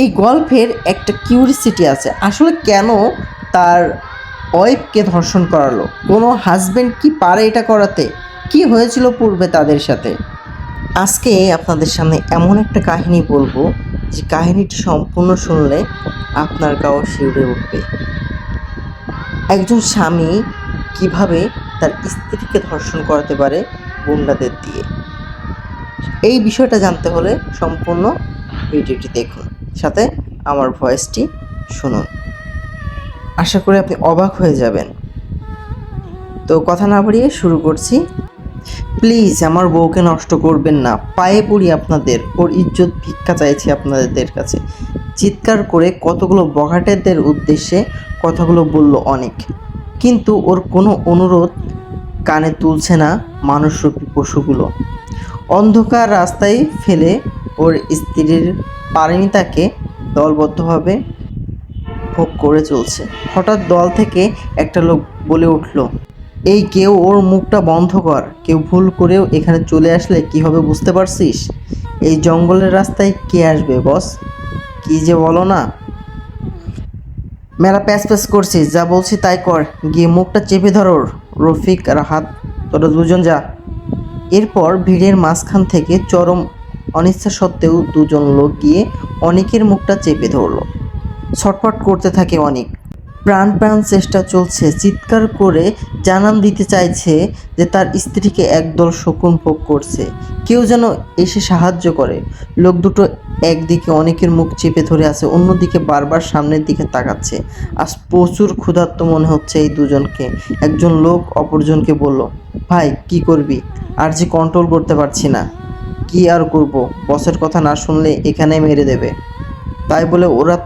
এই গল্পের একটা কিউরিসিটি আছে। আসলে কেন তার ওয়াইফকে ধর্ষণ করালো? কোনো হাজব্যান্ড কি পারে এটা করাতে? কি হয়েছিল পূর্বে তাদের সাথে? আজকে আপনাদের সামনে এমন একটা কাহিনী বলব, যে কাহিনীটি সম্পূর্ণ শুনলে আপনার গাও শিউরে উঠবে। একজন স্বামী কীভাবে তার স্ত্রীকে ধর্ষণ করাতে পারে গুন্ডাদের দিয়ে? এই বিষয়টা জানতে হলে সম্পূর্ণ ভিডিওটি দেখুন। সাথে আমার ভয়েসটি শুনুন। আশা করি আপনি অবাক হয়ে যাবেন। তো কথা না বাড়িয়ে শুরু করছি। প্লিজ আমার বউকে নষ্ট করবেন না। পায়ে পড়ি আপনাদের। ওর ইজ্জত ভিক্ষা চাইছি আপনাদের কাছে। চিৎকার করে কতগুলো বঘাটেদের উদ্দেশ্যে কথাগুলো বলল অনেক। কিন্তু ওর কোনো অনুরোধ কানে তুলছে না মানুষরূপী পশুগুলো। অন্ধকার রাস্তায় ফেলে ওর স্ত্রীর পারিমিতাকে দলবদ্ধভাবে ভোগ করে চলছে। হঠাৎ দল থেকে একটা লোক বলে উঠল, এই কেউ ওর মুখটা বন্ধ কর। কেউ ভুল করেও এখানে চলে আসলে কি হবে বুঝতে পারছিস? এই জঙ্গলের রাস্তায় কে আসবে, বস? কি যে বলো না? মেলা প্যাচ প্যাচ করছিস, যা বলছি তাই কর। গিয়ে মুখটা চেপে ধরো রফিক আর হাত, তোরা দুজন যা। এরপর ভিড়ের মাঝখান থেকে চরম অনিচ্ছা সত্ত্বেও দুজন লোক গিয়ে অনেকের মুখটা চেপে ধরলো। ছটফট করতে থাকে অনেক। প্রাণ প্রাণ চেষ্টা চলছে। চিৎকার করে জানান দিতে চাইছে যে তার স্ত্রীকে একদল শকুন ভোগ করছে। কেউ যেন এসে সাহায্য করে। লোক দুটো একদিকে অনেকের মুখ চেপে ধরে আছে, অন্যদিকে বারবার সামনের দিকে তাকাচ্ছে। আজ প্রচুর ক্ষুধার্ত মনে হচ্ছে এই দুজনকে। একজন লোক অপরজনকে বলল, ভাই, কি করবি? আর যে কন্ট্রোল করতে পারছি না। কি আর করব? বসের কথা না শুনলে এখানে মেরে দেবে। তাই বলে ওরা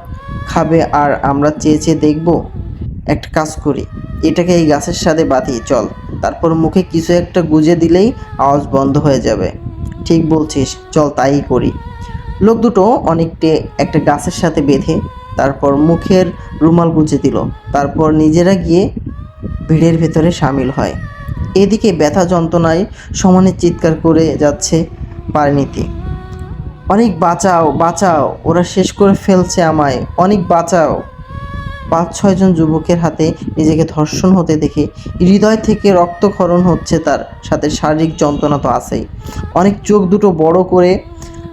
খাবে আর আমরা চেয়ে চেয়ে দেখব। একটা কাজ করি। এটাকে এই গাছের সাথে বাঁধি চল। তারপর মুখে কিছু একটা গুজে দিলেই আওয়াজ বন্ধ হয়ে যাবে। ঠিক বলছিস, চল তাই করি। লোক দুটো অনেকটা একটা গাছের সাথে বেঁধে তারপর মুখের রুমাল গুজে দিল। তারপর নিজেরা গিয়ে ভিড়ের ভেতরে সামিল হয়। এদিকে ব্যথা যন্ত্রণায় সমানে চিৎকার করে যাচ্ছে পারিনীতি অনেক বাঁচাও বাঁচাও, ওরা শেষ করে ফেলছে আমায়। অনেক বাঁচাও। পাঁচ ছয়জন যুবকের হাতে নিজেকে ধর্ষণ হতে দেখে হৃদয় থেকে রক্তক্ষরণ হচ্ছে তার। সাথে শারীরিক যন্ত্রণা তো আছেই। অনেক চোখ দুটো বড় করে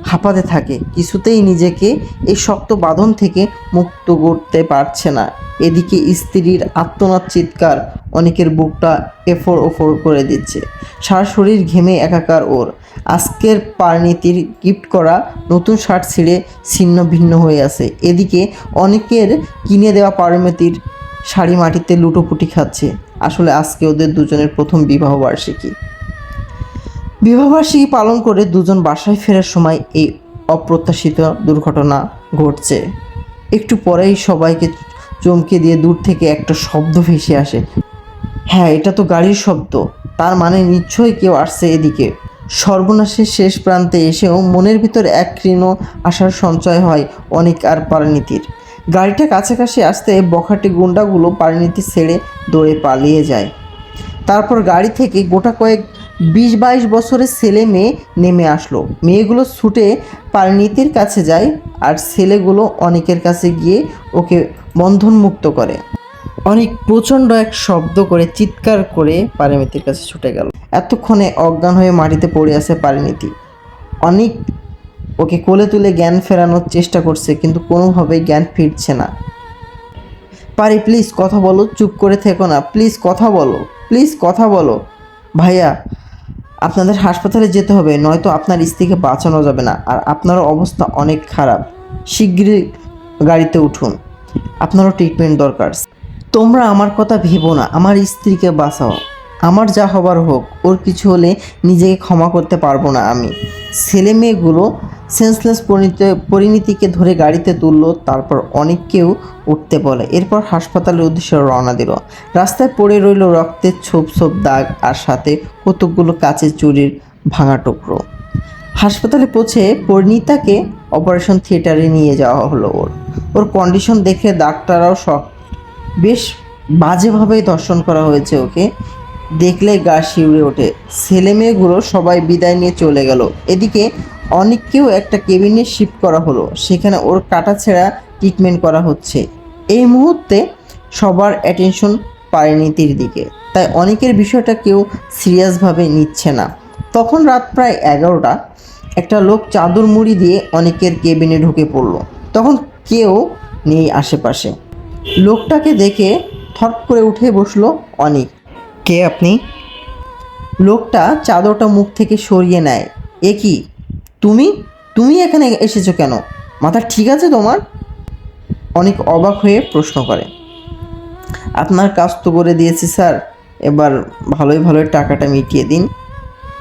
হাঁপাতে থাকে। কিছুতেই নিজেকে এই শক্ত বাঁধন থেকে মুক্ত করতে পারছে না। এদিকে স্ত্রীর আত্মনাদ চিৎকার অনেকের বুকটা এফোর ওফোর করে দিচ্ছে। সারা শরীর ঘেমে একাকার ওর। আজকের পারনীতির গিফট করা নতুন শার্ট ছিঁড়ে ছিন্ন ভিন্ন হয়ে আছে। এদিকে অনেকের কিনে দেওয়া পারমিতির শাড়ি মাটিতে লুটোপুটি খাচ্ছে। আসলে আজকে ওদের দুজনের প্রথম বিবাহ বার্ষিকী। বিবাহবার্ষিকী পালন করে দুজন বাসায় ফেরার সময় এই অপ্রত্যাশিত দুর্ঘটনা ঘটছে। একটু পরেই সবাইকে চমকে দিয়ে দূর থেকে একটা শব্দ ভেসে আসে। হ্যাঁ এটা তো গাড়ির শব্দ। তার মানে নিশ্চয়ই কেউ আসছে এদিকে। সর্বনাশের শেষ প্রান্তে এসেও মনের ভিতর এক কৃণ আশার সঞ্চয় হয় অনেক আর পারিনীতির। গাড়িটা কাছাকাছি আসতে বখাটে গুন্ডাগুলো পারিনীতি ছেড়ে দৌড়ে পালিয়ে যায়। তারপর গাড়ি থেকে গোটা কয়েক বিশ বাইশ বছরের ছেলে মেয়ে নেমে আসলো। মেয়েগুলো ছুটে পারিনীতির কাছে যায় আর ছেলেগুলো অনেকের কাছে গিয়ে ওকে বন্ধনমুক্ত করে। অনেক প্রচণ্ড এক শব্দ করে চিৎকার করে পারিমিতির কাছে ছুটে গেল। এতক্ষণে অজ্ঞান হয়ে মাটিতে পড়ে আছে পারিনীতি অনেক ওকে কোলে তুলে জ্ঞান ফেরানোর চেষ্টা করছে, কিন্তু কোনোভাবেই জ্ঞান ফিরছে না। পারি, প্লিজ কথা বলো, চুপ করে থেকো না। প্লিজ কথা বলো, প্লিজ কথা বলো। ভাইয়া, আপনাদের হাসপাতালে যেতে হবে, নয়তো আপনার স্ত্রীকে বাঁচানো যাবে না। আর আপনারও অবস্থা অনেক খারাপ। শীঘ্রই গাড়িতে উঠুন। আপনারও ট্রিটমেন্ট দরকার। তোমরা আমার কথা ভেবো না, আমার স্ত্রীকে বাঁচাও। আমার যা হবার হোক, ওর কিছু হলে নিজেকে ক্ষমা করতে পারব না আমি। ছেলে মেয়েগুলো সেন্সলেস পরিণতি, পরিণতিকে ধরে গাড়িতে তুললো, তারপর অনেককেও উঠতে বলে। এরপর হাসপাতালের উদ্দেশ্যে রওনা দিল। রাস্তায় পড়ে রইল রক্তের ছোপ ছোপ দাগ আর সাথে কতকগুলো কাচের চুরির ভাঙা টুকরো। হাসপাতালে পৌঁছে পরিণীতাকে অপারেশন থিয়েটারে নিয়ে যাওয়া হলো ওর। ওর কন্ডিশন দেখে ডাক্তাররাও শখ বেশ বাজেভাবেই দর্শন করা হয়েছে ওকে। দেখলে গা শিউরে ওঠে। ছেলে মেয়েগুলো সবাই বিদায় নিয়ে চলে গেল। এদিকে অনেককেও একটা কেবিনে শিফট করা হলো। সেখানে ওর কাটা ছেঁড়া ট্রিটমেন্ট করা হচ্ছে। এই মুহূর্তে সবার অ্যাটেনশন পারিনীতির দিকে। তাই অনেকের বিষয়টা কেউ সিরিয়াসভাবে নিচ্ছে না। তখন রাত প্রায় এগারোটা। একটা লোক চাদর মুড়ি দিয়ে অনেকের কেবিনে ঢুকে পড়ল। তখন কেউ নেই আশেপাশে। লোকটাকে দেখে থট করে উঠে বসল অনেক। কে আপনি? লোকটা চাদরটা মুখ থেকে সরিয়ে নেয়। এ কি? তুমি? তুমি এখানে এসেছ কেন? মাথা ঠিক আছে তোমার? অনেক অবাক হয়ে প্রশ্ন করে। আপনার কাজ তো করে দিয়েছি, স্যার। এবার ভালোই ভালোই টাকাটা মিটিয়ে দিন।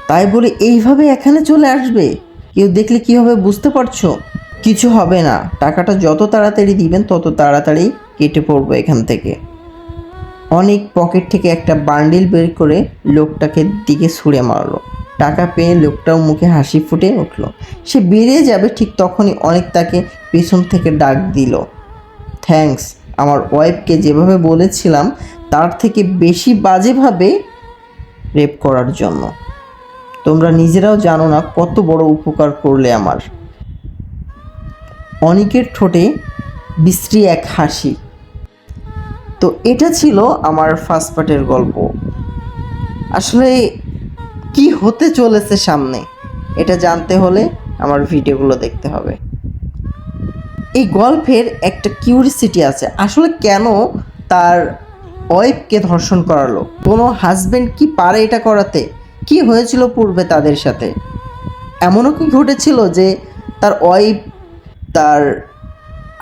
তাই বলে এইভাবে এখানে চলে আসবে? কেউ দেখলে কী হবে বুঝতে পারছ? কিছু হবে না। টাকাটা যত তাড়াতাড়ি দিবেন, তত তাড়াতাড়ি কেটে পড়ব এখান থেকে। অনেক পকেট থেকে একটা বান্ডিল বের করে লোকটাকে দিকে ছুঁড়ে মারলো। টাকা পেয়ে লোকটাও মুখে হাসি ফুটে উঠল। সে বেরিয়ে যাবে ঠিক তখনই অনেক তাকে পেছন থেকে ডাক দিল। থ্যাঙ্কস, আমার ওয়াইফকে যেভাবে বলেছিলাম, তার থেকে বেশি বাজেভাবে রেপ করার জন্য। তোমরা নিজেরাও জানো না কত বড় উপকার করলে আমার। অনেকের ঠোঁটে বিশ্রী এক হাসি। তো এটা ছিল আমার ফার্স্ট পার্টের গল্প। আসলে কি হতে চলেছে সামনে, এটা জানতে হলে আমার ভিডিওগুলো দেখতে হবে। এই গল্পের একটা কিউরিসিটি আছে, আসলে কেন তার ওয়াইফকে ধর্ষণ করালো? কোনো হাজবেন্ড কি পারে এটা করাতে? কি হয়েছিল পূর্বে তাদের সাথে? এমনও কি ঘটেছিল যে তার ওয়াইফ তার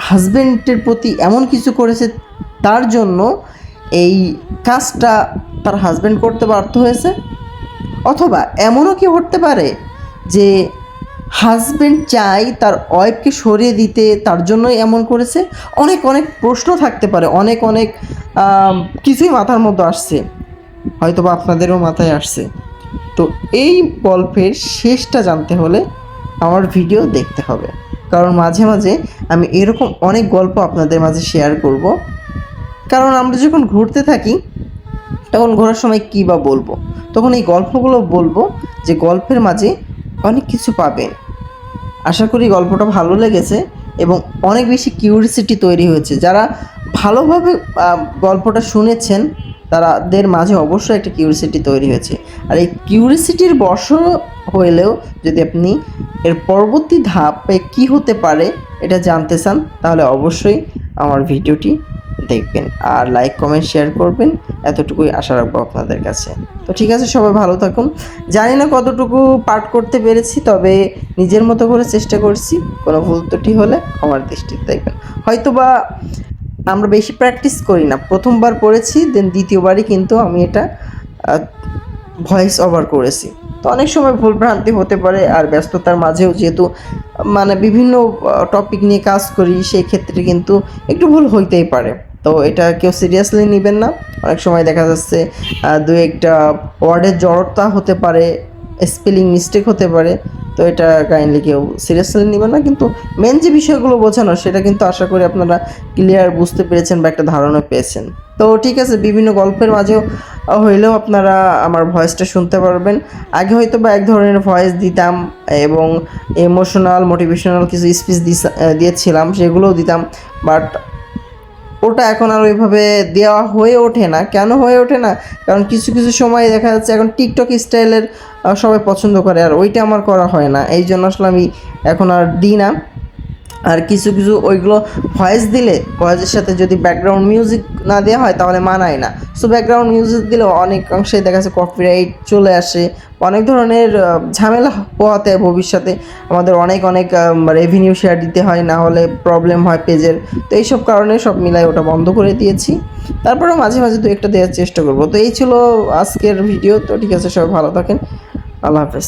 হাজবেন্ডের প্রতি এমন কিছু করেছে তার জন্য এই কাজটা তার হাজব্যান্ড করতে ব্যর্থ হয়েছে। অথবা এমনও কি হতে পারে যে হাজবেন্ড চাই তার ওয়াইফকে সরিয়ে দিতে, তার জন্যই এমন করেছে? অনেক অনেক প্রশ্ন থাকতে পারে, অনেক অনেক কিছুই মাথার মধ্যে আসছে। হয়তো বা আপনাদেরও মাথায় আসছে। তো এই গল্পের শেষটা জানতে হলে আমার ভিডিও দেখতে হবে। কারণ মাঝে মাঝে আমি এরকম অনেক গল্প আপনাদের মাঝে শেয়ার করব। কারণ আমরা যখন ঘুরতে থাকি, তখন ঘোরার সময় কী বা বলব? তখন এই গল্পগুলো বলব যে গল্পের মাঝে অনেক কিছু পাবেন আশা করি গল্পটা ভালো লেগেছে এবং অনেক বেশি কিউরিসিটি তৈরি হয়েছে। যারা ভালোভাবে গল্পটা শুনেছেন তাদের মাঝে অবশ্যই একটা কিউরিসিটি তৈরি হয়েছে। আর এই কিউরিসিটির বর্ষ হইলেও যদি আপনি এর পরবর্তী ধাপে কি হতে পারে, এটা জানতে চান, তাহলে অবশ্যই আমার ভিডিওটি দেখবেন আর লাইক কমেন্ট শেয়ার করবেন। এতটুকুই আশা রাখব আপনাদের কাছে। তো ঠিক আছে, সবাই ভালো থাকুন। জানি না কতটুকু পাঠ করতে পেরেছি, তবে নিজের মতো করে চেষ্টা করছি। কোনো ভুল ত্রুটি হলে আমার দৃষ্টিতে দেখবেন। হয়তো বা আমরা বেশি প্র্যাকটিস করি না। প্রথমবার পড়েছি দেন দ্বিতীয়বারই কিন্তু আমি এটা ভয়েস ওভার করেছি। তো অনেক সময় ভুল ভ্রান্তি হতে পারে আর ব্যস্ততার মাঝেও যেহেতু মানে বিভিন্ন টপিক নিয়ে কাজ করি, সেই ক্ষেত্রে কিন্তু একটু ভুল হইতেই পারে। তো এটা কেউ সিরিয়াসলি নেবেন না। অনেক সময় দেখা যাচ্ছে দু একটা ওয়ার্ডের জড়তা হতে পারে স্পেলিং মিস্টেক হতে পারে, তো এটা কাইন্ডলি কেউ সিরিয়াসলি নেবেন না। কিন্তু মেন যে বিষয়গুলো বোঝানো সেটা কিন্তু আশা করি আপনারা ক্লিয়ার বুঝতে পেরেছেন বা একটা ধারণা পেয়েছেন। তো ঠিক আছে, বিভিন্ন গল্পের মাঝেও হইলেও আপনারা আমার ভয়েসটা শুনতে পারবেন। আগে হয়তো বা এক ধরনের ভয়েস দিতাম এবং ইমোশনাল মোটিভেশনাল কিছু স্পিচ দিয়েছিলাম, সেগুলোও দিতাম। বাট ওটা এখন আর ওইভাবে দেওয়া হয়ে ওঠে না। কেন হয়ে ওঠে না? কারণ কিছু কিছু সময় দেখা যাচ্ছে এখন টিকটক স্টাইলের সবাই পছন্দ করে আর ওইটা আমার করা হয় না। এই জন্য আসলে আমি এখন আর দিই না। আর কিছু কিছু ওইগুলো ভয়েস দিলে ভয়েসের সাথে যদি ব্যাকগ্রাউন্ড মিউজিক না দেওয়া হয় তাহলে মানায় না। সো ব্যাকগ্রাউন্ড মিউজিক দিলে অনেক অংশে দেখা যাচ্ছে কপিরাইট চলে আসে। অনেক ধরনের ঝামেলা পোহাতে ভবিষ্যতে। আমাদের অনেক অনেক রেভিনিউ শেয়ার দিতে হয়, না হলে প্রবলেম হয় পেজের। তো এইসব কারণে সব মিলাই ওটা বন্ধ করে দিয়েছি। তারপরেও মাঝে মাঝে দু একটা দেওয়ার চেষ্টা করব। তো এই ছিল আজকের ভিডিও তো ঠিক আছে, সবাই ভালো থাকেন। আল্লাহ হাফেজ।